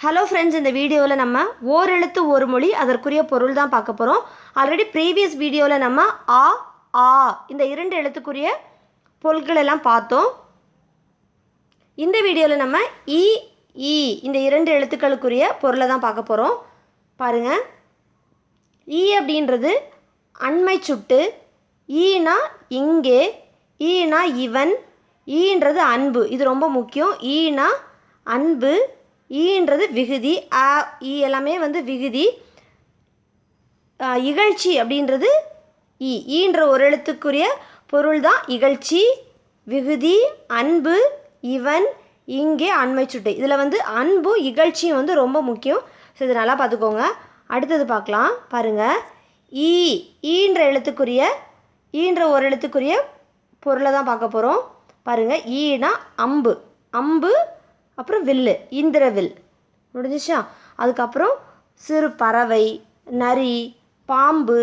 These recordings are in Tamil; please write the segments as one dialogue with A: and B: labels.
A: ஹலோ ஃப்ரெண்ட்ஸ் இந்த வீடியோவில் நம்ம ஓரெழுத்து ஒரு மொழி அதற்குரிய பொருள் தான் பார்க்க போகிறோம் ஆல்ரெடி ப்ரீவியஸ் வீடியோவில் நம்ம ஆ ஆ இந்த இரண்டு எழுத்துக்குரிய பொருட்கள் எல்லாம் பார்த்தோம். இந்த வீடியோவில் நம்ம இ ஈ இந்த இரண்டு எழுத்துக்களுக்குரிய பொருளை தான் பார்க்க போகிறோம் பாருங்கள் ஈ அப்படின்றது அண்மை சுட்டு ஈனா இங்கே ஈனா இவன் ஈன்றது அன்பு. இது ரொம்ப முக்கியம். ஈனா அன்பு ஈன்றது விகுதி ஆ இ எல்லாமே வந்து விகுதி. இகழ்ச்சி அப்படின்றது ஈ. ஈன்ற ஒரு எழுத்துக்குரிய பொருள் தான் இகழ்ச்சி விகுதி அன்பு இவன் இங்கே அண்மை சுட்டு. இதில் வந்து அன்பும் இகழ்ச்சியும் வந்து ரொம்ப முக்கியம். ஸோ இது நல்லா பார்த்துக்கோங்க. அடுத்தது பார்க்கலாம். பாருங்கள் ஈ. ஈன்ற எழுத்துக்குரிய ஈன்ற ஒரு எழுத்துக்குரிய பொருளை தான் பார்க்க போகிறோம் பாருங்கள் ஈனா அம்பு. அம்பு அப்புறம் வில்லு இந்திர வில். முடிஞ்சிச்சா? அதுக்கப்புறம் சிறு பறவை நரி பாம்பு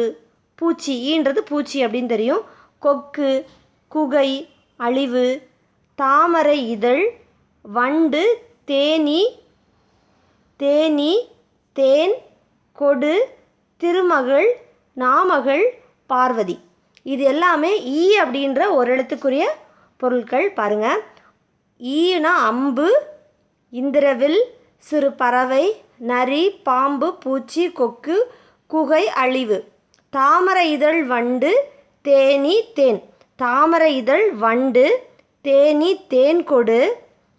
A: பூச்சி ஈன்றது பூச்சி அப்படின்னு தெரியும். கொக்கு குகை அழிவு தாமரை இதழ் வண்டு தேனி தேனி தேன் கொடு திருமகள் நாமகள் பார்வதி. இது எல்லாமே ஈ அப்படின்ற ஒரு எழுத்துக்குரிய பொருட்கள் பாருங்கள் ஈனா அம்பு இந்திரவில் சிறு பறவை நரி பாம்பு பூச்சி கொக்கு குகை அழிவு. தாமரை இதழ் வண்டு தேனி தேன். தாமரை இதழ் வண்டு தேனி தேன் கொடு.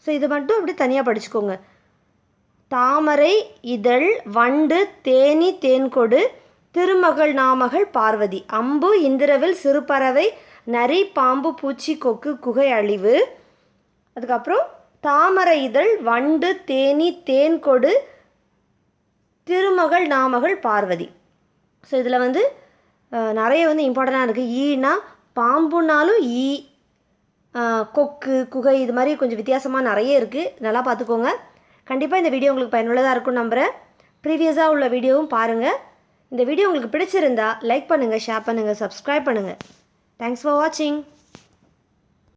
A: ஸோ இது மட்டும் அப்படி தனியாக படிச்சுக்கோங்க. தாமரை இதழ் வண்டு தேனி தேன் கொடு திருமகள் நாமகள் பார்வதி. அம்பு இந்திரவில் சிறுபறவை நரி பாம்பு பூச்சி கொக்கு குகை அழிவு. அதுக்கப்புறம் தாமரை இதழ் வண்டு தேனி தேன்கொடு திருமகள் நாமகள் பார்வதி. ஸோ இதில் வந்து நிறைய வந்து இம்பார்ட்டண்ட்டாக இருக்குது ஈனா பாம்புனாலும் ஈ கொக்கு குகை இது மாதிரி கொஞ்சம் வித்தியாசமாக நிறைய இருக்குது நல்லா பார்த்துக்கோங்க. கண்டிப்பாக இந்த வீடியோ உங்களுக்கு பயனுள்ளதாக இருக்கும்னு நம்புகிறேன் ப்ரீவியஸாக உள்ள வீடியோவும் பாருங்கள் இந்த வீடியோ உங்களுக்கு பிடிச்சிருந்தா லைக் பண்ணுங்கள் ஷேர் பண்ணுங்கள் சப்ஸ்கிரைப் பண்ணுங்கள் தேங்க்ஸ் ஃபார் வாட்சிங்